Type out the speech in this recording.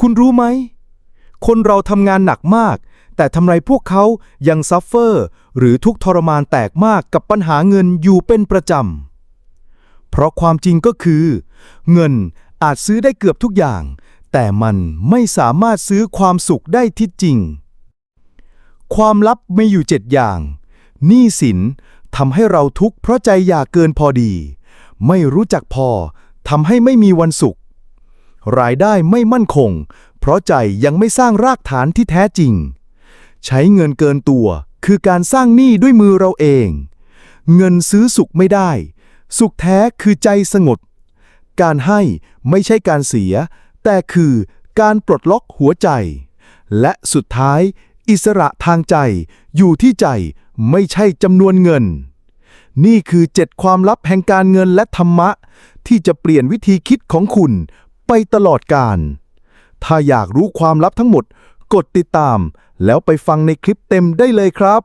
คุณรู้ไหม คนเราทำงานหนักมาก แต่ทำไมพวกเขายังซัฟเฟอร์ หรือทุกข์ทรมานแตกมากกับปัญหาเงินอยู่เป็นประจำ เพราะความจริงก็คือ เงินอาจซื้อได้เกือบทุกอย่าง แต่มันไม่สามารถซื้อความสุขได้ที่จริง ความลับไม่อยู่เจ็ดอย่างหนี้สินทำให้เราทุกข์เพราะใจอยากเกินพอดี ไม่รู้จักพอทำให้ไม่มีวันสุข รายได้ไม่มั่นคง เพราะใจยังไม่สร้างรากฐานที่แท้จริง ใช้เงินเกินตัว คือการสร้างหนี้ด้วยมือเราเอง เงินซื้อสุขไม่ได้ สุขแท้คือใจสงบการให้ไม่ใช่การเสีย แต่คือการปลดล็อกหัวใจ และสุดท้าย อิสระทางใจ อยู่ที่ใจไม่ใช่จำนวนเงิน นี่คือเจ็ดความลับแห่งการเงินและธรรมะ ที่จะเปลี่ยนวิธีคิดของคุณ ไปตลอดกาลถ้าอยากรู้ความลับทั้งหมด กดติดตาม แล้วไปฟังในคลิปเต็มได้เลยครับ